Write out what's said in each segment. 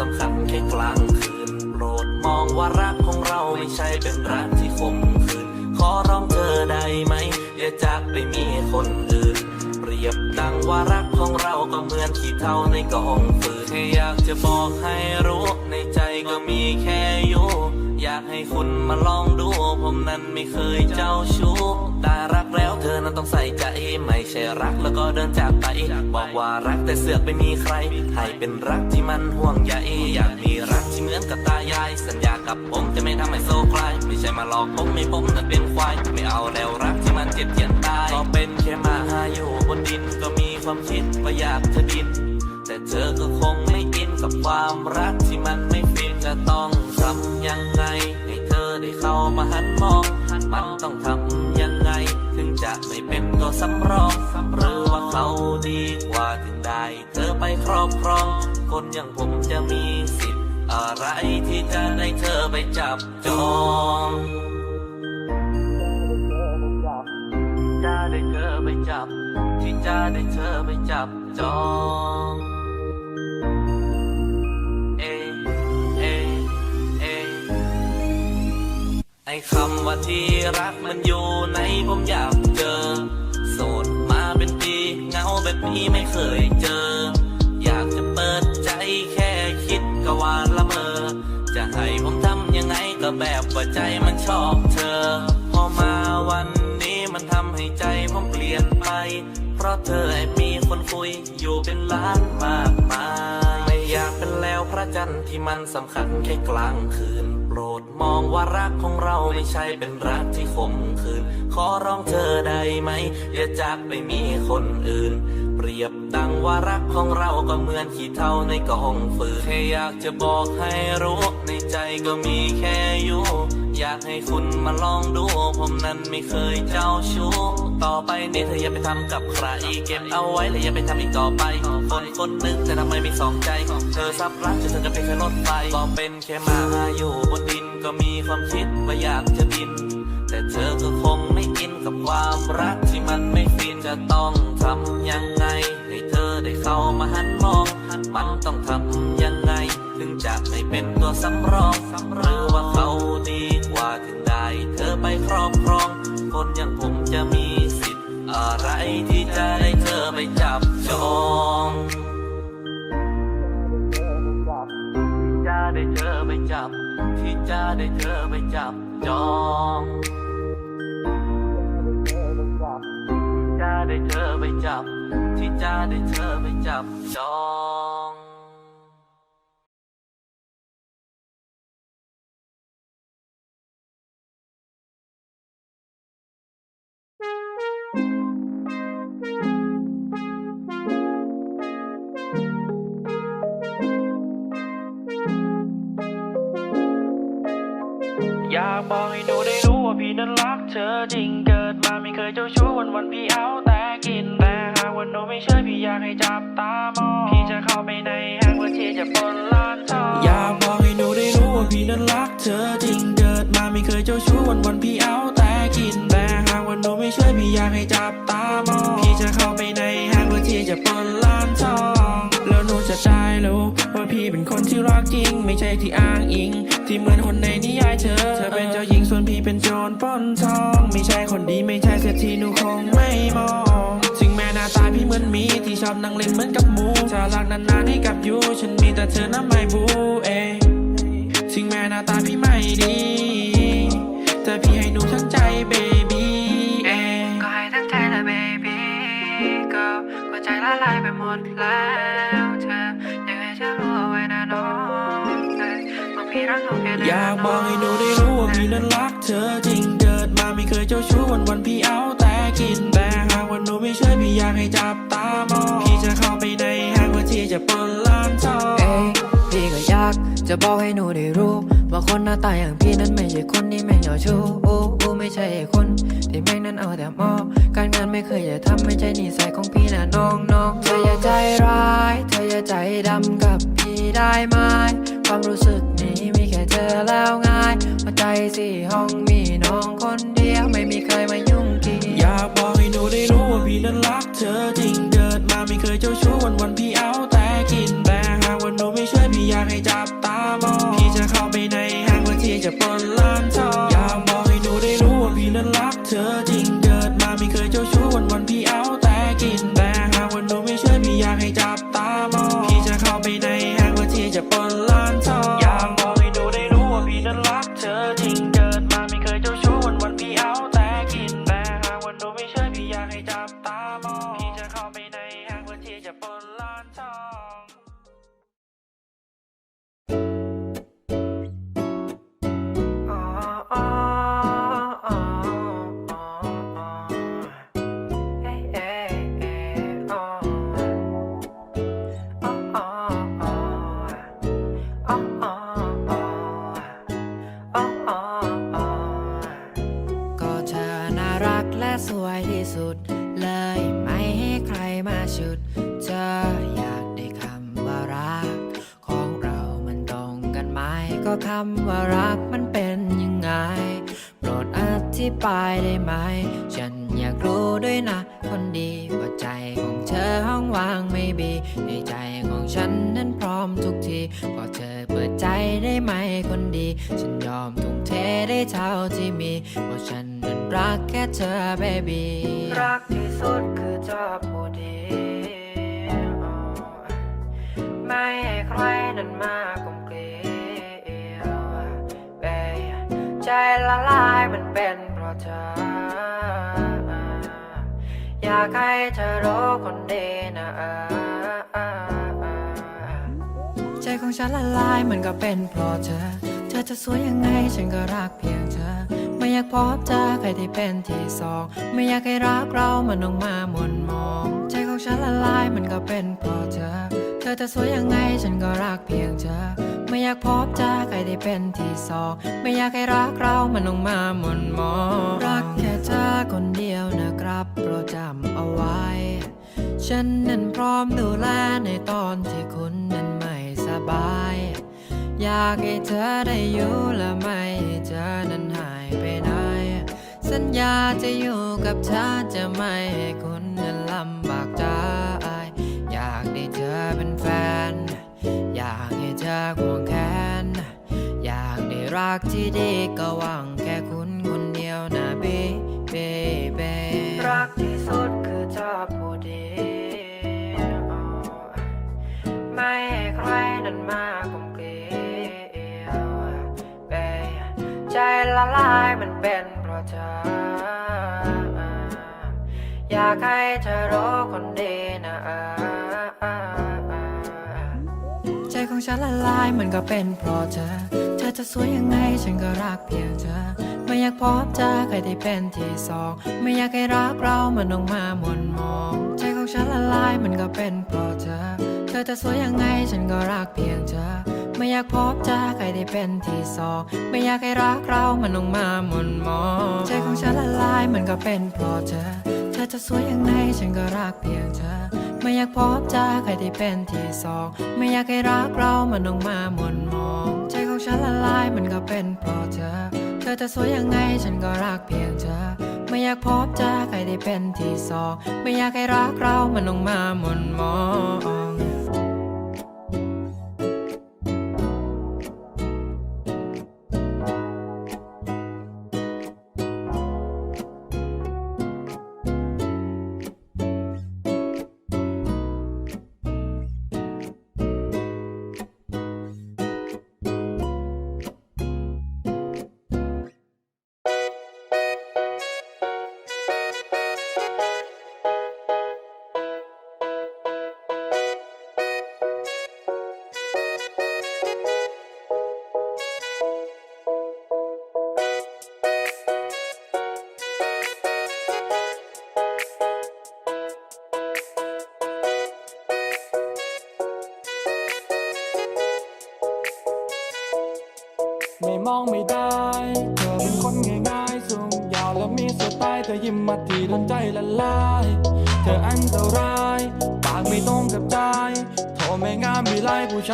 สำคัญแค่กลางคืน โปรดมองว่ารักของเราไม่ใช่เป็นรักที่คมคืน ขอร้องเธอได้ไหม อย่าจากไปมีคนอื่น เปรียบดังว่ารักของเราก็เหมือนขี้เท่าในกองฟืนแค่อยากจะบอกให้รู้ ในใจก็มีแค่อยู่ อยากให้คุณมาลองดู ผมนั้นไม่เคยเจ้าชู้แต่รัก อนั้นต้องใส่ใจไม่ใช่รักแล้วก็เดินจากไป บอกว่ารักแต่เสือกไม่มีใครให้เป็นรักที่มันห่วงใยอยากมีรักที่เหมือนกับตายาย สัญญากับผมจะไม่ทำให้โซ่คลายไม่ใช่มาหลอกผมไม่ผมนั้นเป็นควาย ไม่เอาแล้วรักที่มันเจ็บเจียนตายก็เป็นแค่มาหาอยู่บนดินก็มีความคิดว่าอยากจะบิน แต่เธอก็คงไม่อินกับความรักที่มันไม่ฟินจะต้องทำยังไงให้เธอได้เข้ามาหันมองมันต้องทำ สำรองหรือว่าเขาดีกว่าถึงได้เธอไปครอบครอง คนอย่างผมจะมีสิทธิ์อะไรที่จะได้เธอไปจับจองจะได้เธอไปจับ ที่จะได้เธอไปจับจองเอเอเอไอคำว่าที่รักมันอยู่ในผมอยากเจอ สดมาเป็นปีเงาแบบนี้ไม่เคยเจอ อยากจะเปิดใจแค่คิดก็ว่าละเมอ จะให้ผมทำยังไงก็แบบว่าใจมันชอบเธอ พอมาวันนี้มันทำให้ใจผมเปลี่ยนไป เพราะเธอแอบมีคนคุยอยู่เป็นล้านมากมาย ไม่อยากเป็นแล้วพระจันทร์ที่มันสำคัญแค่กลางคืน โปรดมองว่ารักของเราไม่ใช่เป็นรักที่ขมขืนขอร้องเธอได้ไหม อย่าจากไปมีคนอื่น เปรียบดังว่ารักของเราก็เหมือนขี้เท่าในกองฟืนแค่อยากจะบอกให้รู้ ในใจก็มีแค่อยู่ อยากให้คุณมาลองดู ผมนั้นไม่เคยเจ้าชู้ ต่อไปนี้เธออย่าไปทำกับใคร เก็บเอาไว้และอย่าไปทำอีกต่อไป คนคนหนึงจะทำไมไม่สองใจ เธอซับรักจนเธอจะเป็นแค่รถไฟก็เป็นแค่มาอยู่บนดินก็มีความคิดว่าอยากจะบิน แต่เธอก็คงไม่อินกับความรักที่มันไม่ฟินจะต้องทำยังไง ให้เธอได้เข้ามาหันมอง มันต้องทำยัง จะไม่เป็นตัวสำรองหรือว่าเขาดีกว่าถึงได้เธอไปครอบครอง คนอย่างผมจะมีสิทธิ์ อะไรที่จะได้เธอไปจับจองจะได้เธอไปจับ ที่จะได้เธอไปจับจองจะได้เธอไปจับ ที่จะได้เธอไปจับจอง พี่นั้นรักเธอจริงเกิดมาไม่เคยเจ้าชู้วันวันพี่เอาแต่กินแต่หากวันหนูไม่เชื่อพี่อยากให้จับตามองพี่จะเข้าไปในห้างเพื่อที่จะปล้นร้านทองอยากบอกให้หนูได้รู้ว่าพี่นั้นรักเธอจริงเกิดมาไม่เคยเจ้าชู้วันวันพี่เอาแต่กินแต่หากวันหนูไม่เชื่อพี่อยากให้จับตามองพี่จะเข้าไปในห้างเพื่อที่จะปล้นร้านทองแล้วหนูจะได้รู้ เป็นคนที่รักจริง ไม่ใช่ที่อ้างอิง ที่เหมือนคนในนิยายเธอ เธอเป็นเจ้าหญิงส่วนพี่เป็นโจรปล้นทอง ไม่ใช่คนดีไม่ใช่เศรษฐีหนูคงไม่มองถึงแม้หน้าตาพี่เหมือนมีที่ชอบนั่งเล่นเหมือนกับหมูถ้ารักนานๆให้กับยูฉันมีแต่เธอน้ำไม่บูเอถึงแม้หน้าตาพี่ไม่ดี แต่พี่ให้หนูทั้งใจเบบี้เอก็ให้ทั้งใจและ baby ก็ก็ใจละลายไปหมดแล้ว รักน้องแค่ไหนอยากบอกให้หนูได้รู้ว่าพี่นั้นรักเธอจริงเกิดมาไม่เคยเจ้าชู้วันวันพี่เอาแต่กินแต่หากวันหนูไม่เชื่อพี่อยากให้จับตามองพี่จะเข้าไปในห้างเพื่อที่จะปล้นร้านทองเอ้พี่ก็อยากจะบอกให้หนูได้รู้ ว่าคนหน้าตาอย่างพี่นั้นไม่ใช่คนที่แม่งเหยาชู้โอ้โอ้ไม่ใช่คนที่แม่งนั้นเอาแต่มอบการงานไม่เคยจะทำไม่ใช่นิสัยของพี่นะน้องน้องเธออย่าใจร้าย เธออย่าใจดำกับพี่ได้ไหมความรู้สึก เธอแล้วง่ายหัวใจสี่ห้องมีน้องคนเดียวไม่มีใครมายุ่งเกี่ยวอยากบอกให้หนูได้รู้ว่าพี่นั้นรักเธอจริงเกิดมาไม่เคยเจ้าชู้วันวันๆพี่เอาแต่กินแต่หากว่าหนูไม่ช่วยพี่อยากให้จับตามองพี่จะเข้าไปในห้างเพื่อที่จะปล้นร้า ก็คำว่ารักมันเป็นยังไง โปรดอธิบายได้ไหม ฉันอยากรู้ด้วยนะ คนดีว่าใจของเธอห้องว่างไม่บีในใจของฉันนั้นพร้อมทุกทีขอเธอเปิดใจได้ไหมคนดี ฉันยอมทุ่มเทได้เท่าที่มีเพราะฉันนั้นรักแค่เธอ baby รักที่สุดคือเธอผู้ดีไม่ให้ใครนั้นมาก ใจละลายมันเป็นเพราะเธอ อยากให้เธอรู้คนดีนะใจของฉันละลายมันก็เป็นเพราะเธอ เธอจะสวยยังไงฉันก็รักเพียงเธอ ไม่อยากพบเจอใครที่เป็นที่สอง ไม่อยากให้รักเรามันออกมาหม่นมอง ใจของฉันละลายมันก็เป็นเพราะเธอ เธอจะสวยยังไงฉันก็รักเพียงเธอ ไม่อยากพบเจอใครที่เป็นที่สองไม่อยากให้รักเรามันออกมาหม่นมอง รักแค่เธอคนเดียวนะครับโปรดจำเอาไว้ ฉันนั้นพร้อมดูแลในตอนที่คุณนั้นไม่สบาย อยากให้เธอได้อยู่และไม่ให้เธอนั้นหายไปไหน สัญญาจะอยู่กับเธอจะไม่ให้คุณนั้นลำบากใจอยากได้เธอเป็นแฟน อยากให้เธอควงแขน อยากได้รักที่ดีก็หวังแค่คุณคนเดียวนะเบเบเบรักที่สุดคือเธอผู้เดียวไม่ให้ใครนั้นมากลมเกลียวเบใจละลายมันเป็นเพราะเธอ อยากให้เธอรู้คนดีนะ ของฉันละลายมันก็เป็นเพราะเธอ เธอจะสวยยังไงฉันก็รักเพียงเธอ ไม่อยากพบเจอใครที่เป็นที่สอง ไม่อยากให้รักเรามันออกมาหม่นมองใจของฉันละลายมันก็เป็นเพราะเธอ เธอจะสวยยังไงฉันก็รักเพียงเธอ ไม่อยากพบเจอใครที่เป็นที่สอง ไม่อยากให้รักเรามันออกมาหม่นมองใจของฉันละลายมันก็เป็นเพราะเธอ เธอจะสวยยังไงฉันก็รักเพียงเธอ ไม่อยากพบเจอใครที่เป็นที่สอง ไม่อยากให้รักเรามันลงมาหม่นมอง ใจของฉันละลายมันก็เป็นเพราะเธอ เธอจะสวยยังไงฉันก็รักเพียงเธอ ไม่อยากพบเจอใครที่เป็นที่สอง ไม่อยากให้รักเรามันลงมาหม่นมอง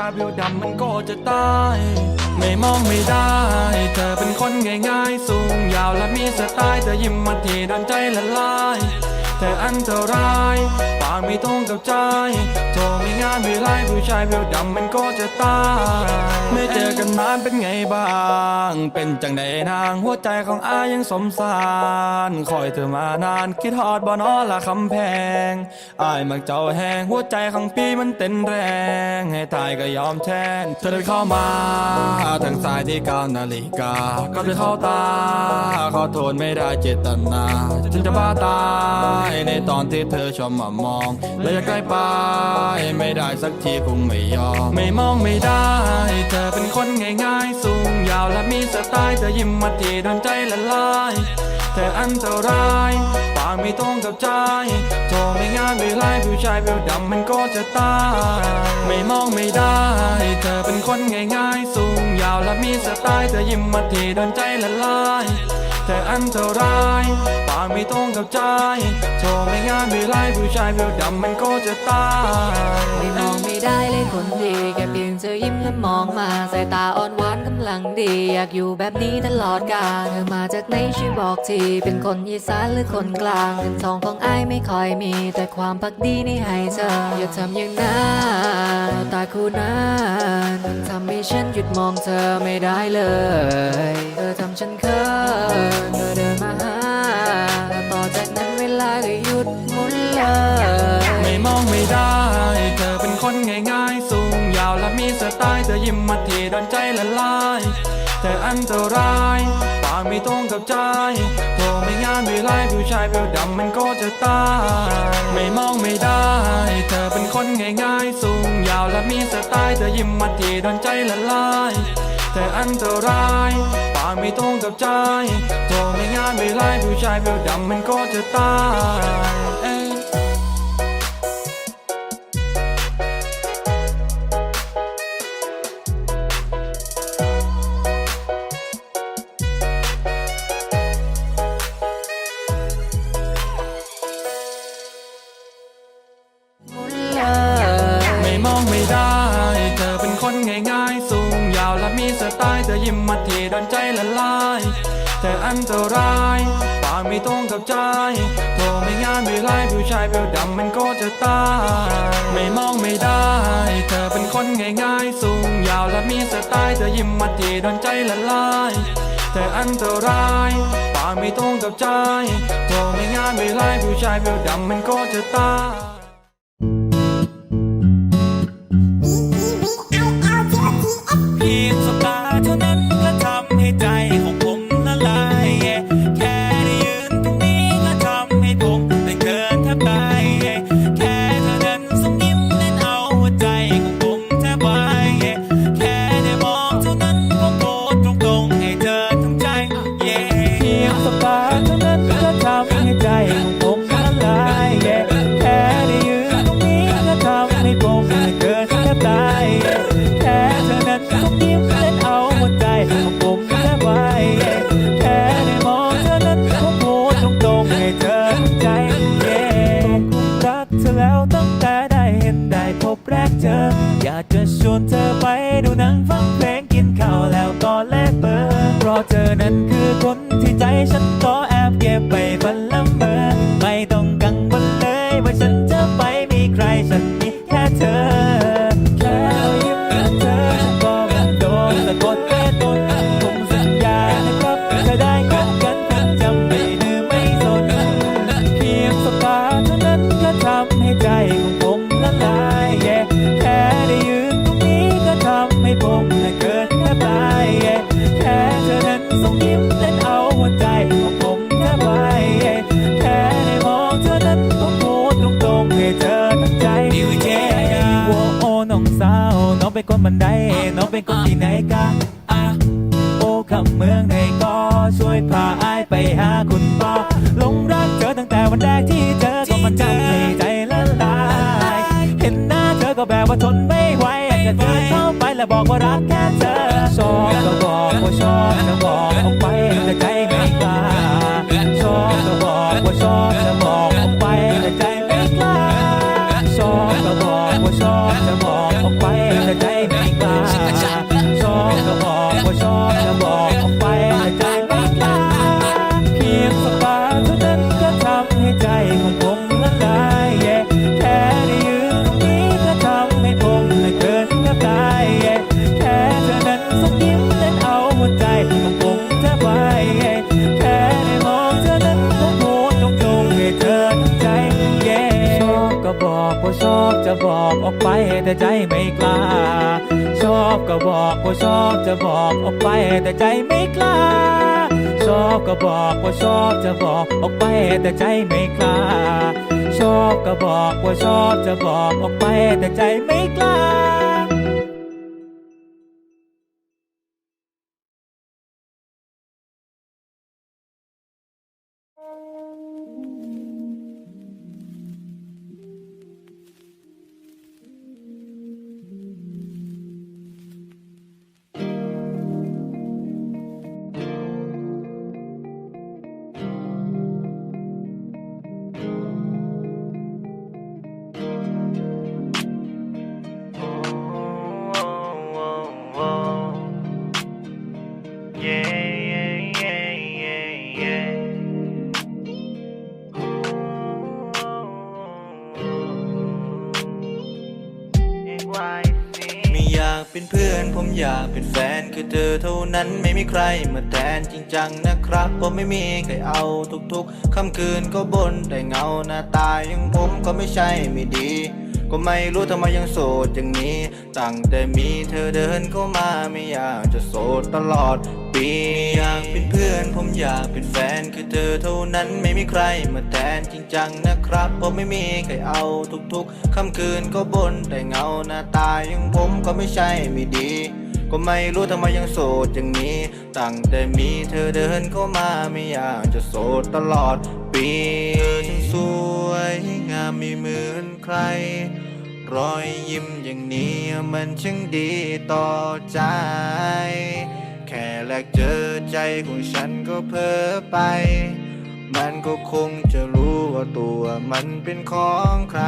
ไล่ผู้ชายวดำมันก็จะตาย ไม่มองไม่ได้ เธอเป็นคนง่ายๆ สูงยาวและมีสไตล์เธอยิ้มมาทีโดนใจละลาย แต่อันตรายปากไม่ตรงกับใจโทรไม่งานไม่ไล่ผู้ชายเพียวดำมันก็จะตายไม่เจอกันนานเป็นไงบ้าง เป็นจังใดนางหัวใจของอายังสมสารคอยเธอมานานคิดฮอดบ่นอละคำแพงอายมักเจ้าแหงหัวใจของพี่มันเต้นแรง ให้ตายก็ยอมแทนเธอเดินเข้ามาทางซ้ายที่เก้านาฬิกาก็จะเข้าตาขอโทษไม่ได้เจตนาฉันจะบ้าตายในตอนที่เธอชอบมามองและอยากใกล้ไปไม่ได้สักทีคงไม่ยอมไม่มองไม่ได้ เธอเป็นคนง่ายๆ สูงยาวและมีสไตล์เธอยิ้มมาทีโดนใจละลายแต่อันตรายปากไม่ตรงกับใจโทรไม่งานไม่ไล่ผู้ชายเปลวดำมันก็จะตาย ไม่มองไม่ได้ เธอเป็นคนง่ายๆ สูงยาวและมีสไตล์เธอยิ้มมาทีโดนใจละลาย แต่อันตรายปากไม่ตรงกับใจโทรไม่งานไม่ไล่ผู้ชายเปลวดำมันก็จะตายไม่มองไม่ได้เลยคนดี แค่เพียงเธอยิ้มและมองมาสายตาอ่อนหวานกำลังดี อยากอยู่แบบนี้ตลอดกาลเธอมาจากไหนช่วยบอกที เป็นคนอีสานหรือคนกลางเงินทองของไอ้ไม่ค่อยมี แต่ความพักดีนี่ให้เธอ อย่าทำอย่างนั้นตาคู่นั้นทำให้ฉันหยุดมองเธอไม่ได้เลย เธอทำฉันเขินเธอเดินมาหาต่อจากนั้นเวลาก็หยุดหมุนเลยไม่มองไม่ได้ เธอเป็นคนง่ายๆ สูงยาวและมีสไตล์เธอยิ้มมาทีโดนใจละลายแต่อันตรายปากไม่ตรงกับใจโทรไม่งานไม่ไล่ผู้ชายเปลวดำมันก็จะตาย ไม่มองไม่ได้ เธอเป็นคนง่ายๆ สูงยาวและมีสไตล์เธอยิ้มมาทีโดนใจละลาย แต่อันตรายปากไม่ตรงกับใจโทรไม่งานไม่ไล่ผู้ชายเปลวดำมันก็จะตายเอ้ยไม่มองไม่ได้ อันตรายปากไม่ตรงกับใจโทรไม่งานไม่ไล่ผู้ชายเปลวดำมันก็จะตาย ไม่มองไม่ได้ เธอเป็นคนง่ายๆ สูงยาวและมีสไตล์เธอยิ้มมาทีโดนใจละลายแต่อันตรายปากไม่ตรงกับใจโทรไม่งานไม่ไล่ผู้ชายเปลวดำมันก็จะตาย บอกว่าชอบจะบอกออกไปแต่ใจไม่กล้า ชอบก็บอกว่าชอบจะบอกออกไปแต่ใจไม่กล้า ชอบก็บอกว่าชอบจะบอกออกไปแต่ใจไม่กล้า เป็นเพื่อนผมอยากเป็นแฟนคือเธอเท่านั้นไม่มีใครมาแทนจริงจังนะครับผมไม่มีใครเอาทุกๆค่ำคืนก็บนแต่เงาหน้าตาอยังผมก็ไม่ใช่ไม่ดี ก็ไม่รู้ทำไมยังโสดอย่างนี้ตั้งแต่มีเธอเดินเข้ามาไม่อยากจะโสดตลอด ปีอยากเป็นเพื่อน ผมอยากเป็นแฟนคือเธอเท่านั้นไม่มีใครมาแทนจริงจังนะครับผมไม่มีใครเอาทุกๆค่ำคืนก็บนแต่เงาหน้าตาอยังผมก็ไม่ใช่ไม่ดี ก็ไม่รู้ทำไมยังโสดอย่างนี้ ตั้งแต่มีเธอเดินเข้ามาไม่อยากจะโสดตลอดปีเธอทั้งสวยงามไม่เหมือนใครรอยยิ้มอย่างนี้มันช่างดีต่อใจ ค่แรกเจอใจของฉันก็เพ้อไป มันก็คงจะรู้ว่าตัวมันเป็นของใคร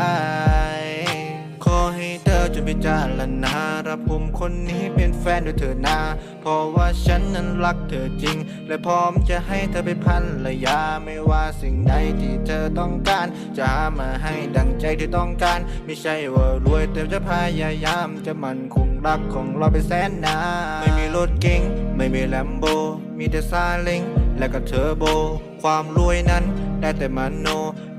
ขอให้เธอจะพิจารณารับผมคนนี้เป็นแฟนด้วยเธอนาเพราะว่าฉันนั้นรักเธอจริง และพร้อมจะให้เธอเป็นพันระยาไม่ว่าสิ่งใดที่เธอต้องการ จะหามาให้ดังใจที่ต้องการ ไม่ใช่ว่ารวยแต่จะพยายามจะมันคงรักของเราไปแสนนานไม่มีรถเก๋งไม่มีแลมโบ มีแต่ซาเล้งและก็เทอร์โบ ความรวยนั้นได้แต่มโน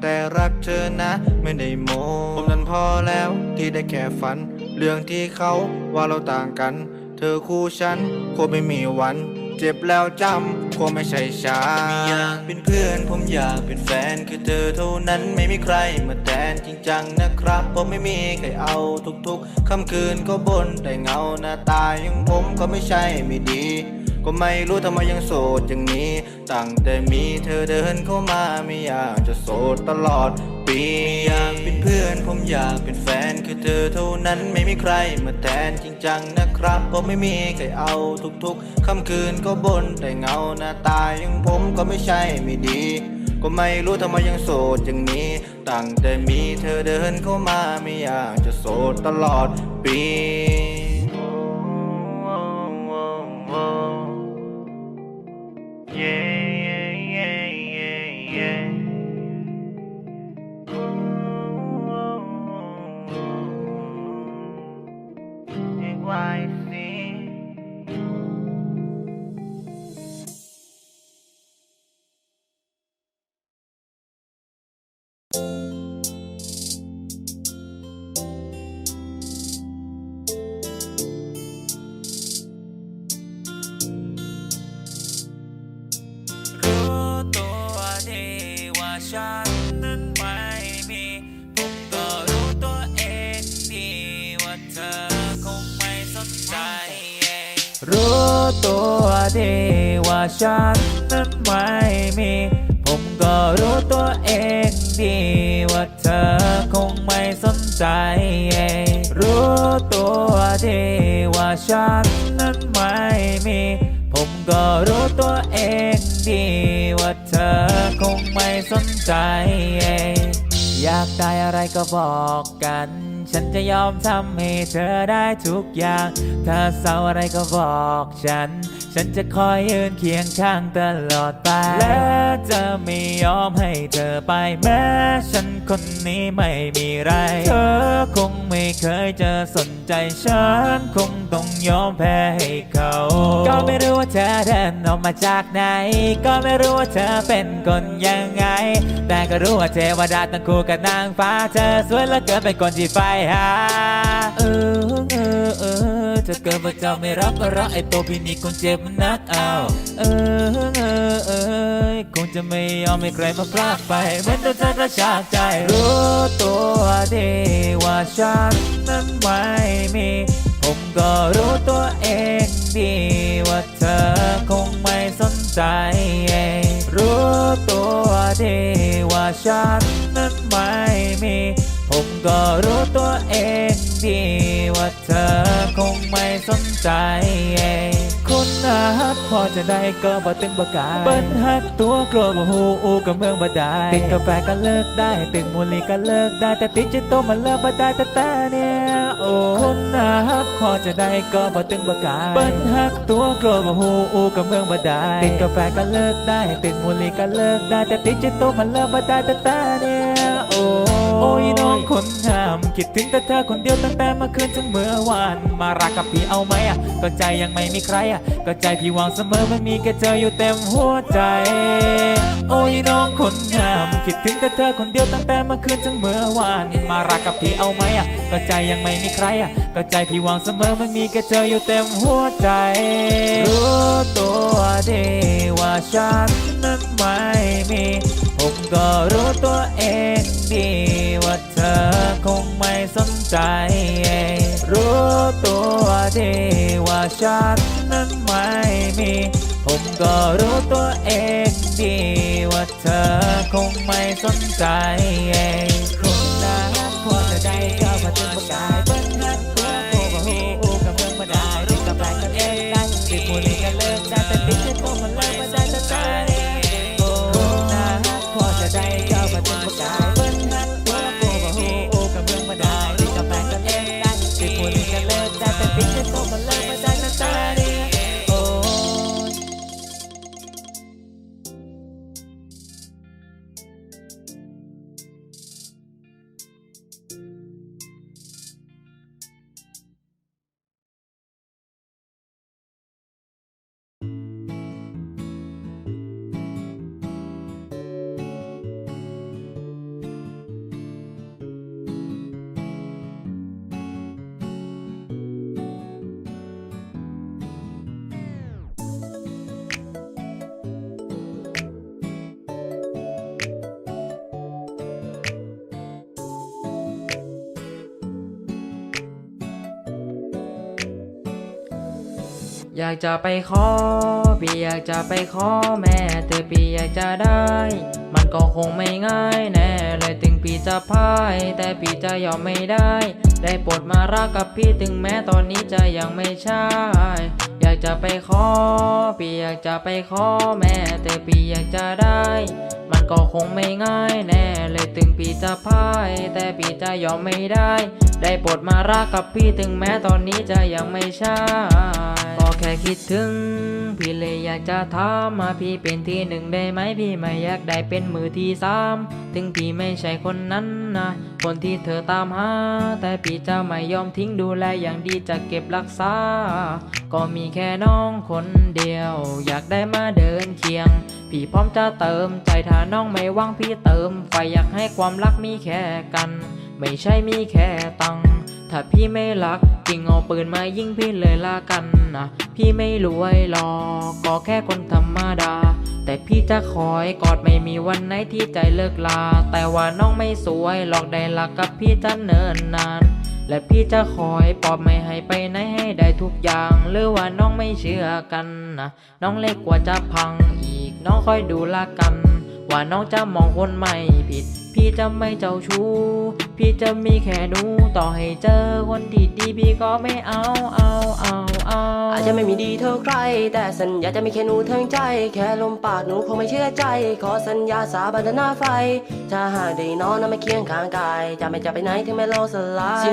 แต่รักเธอนะ ไม่ได้โมผมนั้นพอแล้วที่ได้แค่ฝัน เรื่องที่เขาว่าเราต่างกัน เธอคู่ฉันคงไม่มีวัน เจ็บแล้วจำคงไม่ใช่ฉันอยากเป็นเพื่อนผมอยากเป็นแฟนคือเธอเท่านั้นไม่มีใครมาแทนจริงจังนะครับผมไม่มีใครเอาทุกๆค่ำคืนก็บนแต่เงาหน้าตายังผมก็ไม่ใช่ไม่ดี ก็ไม่รู้ทำไมยังโสดอย่างนี้ ตั้งแต่มีเธอเดินเข้ามาไม่อยากจะโสดตลอดปีอยากเป็นเพื่อนผมอยากเป็นแฟนคือเธอเท่านั้นไม่มีใครมาแทนจริงจังนะครับผมไม่มีใครเอาทุกๆค่ำคืนก็บนแต่เงาหน้าตายังผมก็ไม่ใช่ไม่ดี ก็ไม่รู้ทำไมยังโสดอย่างนี้ ตั้งแต่มีเธอเดินเข้ามาไม่อยากจะโสดตลอดปี รู้ตัวดีว่าฉันนั้นไม่มี ผมก็รู้ตัวเองดีว่าเธอคงไม่สนใจ รู้ตัวดีว่าฉันนั้นไม่มี ผมก็รู้ตัวเองดีว่าเธอคงไม่สนใจ อยากได้อะไรก็บอกกัน ฉันจะยอมทำให้เธอได้ทุกอย่าง ถ้าเศร้าอะไรก็บอกฉัน ฉันจะคอยยืนเคียงข้างตลอดไป และจะไม่ยอมให้เธอไป แม้ฉันคนนี้ไม่มีไร เธอคงไม่เคยจะสนใจฉัน คงต้องยอมแพ้ให้เขา ก็ไม่รู้ว่าเธอเดินออกมาจากไหน ก็ไม่รู้ว่าเธอเป็นคนยังไง แต่ก็รู้ว่าเทวดาตั้งคู่กับนางฟ้า เธอสวยเหลือเกินเป็นคนที่ไฟหาเออเออเออถ้าเกิดว่าเจ้าไม่รักก็รักไอ้ตัวพี่นี่คงเจ็บนักเอาเออเออเออคงจะไม่ยอมให้ใครมาพลากไปเหมือนตัวเธอกระชากใจรู้ตัวดีว่าฉันนั้นไม่มีผมก็รู้ตัวเองดีว่าเธอคงไม่สนใจรู้ตัวดีว่าฉันนั้นไม่มี ผมก็รู้ตัวเองดีว่าเธอคงไม่สนใจคนน่าฮักพอจะได้ก็บ่ตึงบ่กายเปิ้นฮักตัวกลัวบ่ฮู้อูกับเมืองบ่ได้ติดกาแฟก็เลิกได้ติดมูลีก็เลิกได้แต่ติดจิตโตมันเลิกบ่ได้แต่แต่เนี่ยโอ้คนน่าฮักพอจะได้ก็บ่ตึงบ่กายเปิ้นฮักตัวกลัวบ่ฮู้อูกับเมืองบ่ได้ติดกาแฟก็เลิกได้ติดมูลีก็เลิกได้แต่ติดจิตโตมันเลิกบ่ได้แต่แต่เนี่ย โอ้ยน้องคนงามคิดถึงแต่เธอคนเดียวตั้งแต่เมื่อคืนถึงเมื่อวานมารักกับพี่เอาไหมอะก็ใจยังไม่มีใครอะก็ใจพี่หวางเสมอมันมีแค่เธออยู่เต็มหัวใจ โอ้ยน้องคนงามคิดถึงแต่เธอคนเดียวตั้งแต่เมื่อคืนถึงเมื่อวานมารักกับพี่เอาไหมอะก็ใจยังไม่มีใครอะก็ใจพี่หวางเสมอมันมีแค่เธออยู่เต็มหัวใจรู้ตัวดีว่าฉันนั้นไม่มี ก็รู้ตัวเองดีว่าเธอคงไม่สนใจ รู้ตัวดีว่าฉันนั้นไม่มี ผมก็รู้ตัวเองดีว่าเธอคงไม่สนใจคนนั้นพอจะได้ก็มาถึงประกาย อยากจะไปขอพี่อยากจะไปขอแม่เธอพี่อยากจะได้ มันก็คงไม่ง่ายแน่เลยถึงพี่จะพ่ายแต่พี่จะยอมไม่ได้ ได้โปรดมารักกับพี่ถึงแม้ตอนนี้จะยังไม่ใช่อยากจะไปขอพี่อยากจะไปขอแม่แต่พี่อยากจะได้ มันก็คงไม่ง่ายแน่เลยถึงพี่จะพ่ายแต่พี่จะยอมไม่ได้ ได้โปรดมารักกับพี่ถึงแม้ตอนนี้จะยังไม่ใช่ แค่คิดถึง พี่เลยอยากจะถามมาพี่เป็นที่หนึ่งได้ไหมพี่ไม่อยากได้เป็นมือที่สามถึงพี่ไม่ใช่คนนั้นนะ คนที่เธอตามหา แต่พี่จะไม่ยอมทิ้งดูแลอย่างดีจะเก็บรักษา ก็มีแค่น้องคนเดียว อยากได้มาเดินเคียง พี่พร้อมจะเติมใจถ้าน้องไม่ว่างพี่เติมไฟอยากให้ความรักมีแค่กัน ไม่ใช่มีแค่ตังถ้าพี่ไม่รัก ริงเอาปืนมายิงพี่เลยละกันนะพี่ไม่รวยหรอกก็แค่คนธรรมดา แต่พี่จะคอยกอดไม่มีวันไหนที่ใจเลิกลา แต่ว่าน้องไม่สวยหรอกได้รักกับพี่จะเนินนาน และพี่จะคอยปลอบไม่ให้ไปไหนให้ได้ทุกอย่าง หรือว่าน้องไม่เชื่อกันนะน้องเล็กกว่าจะพังอีก น้องคอยดูละกัน ว่าน้องจะมองคนไม่ผิด พี่จะไม่เจ้าชู้ พี่จะมีแค่หนู ต่อให้เจอคนที่ดีพี่ก็ไม่เอาเอาเอาเอาอาจจะไม่มีดีเท่าใคร แต่สัญญาจะมีแค่หนูทั้งใจ แค่ลมปากหนูคงไม่เชื่อใจ ขอสัญญาสาบานหน้าไฟ ถ้าหากได้นอนนำมาเคียงข้างกาย จะไม่จะไปไหนถึงแม้โลกสลาย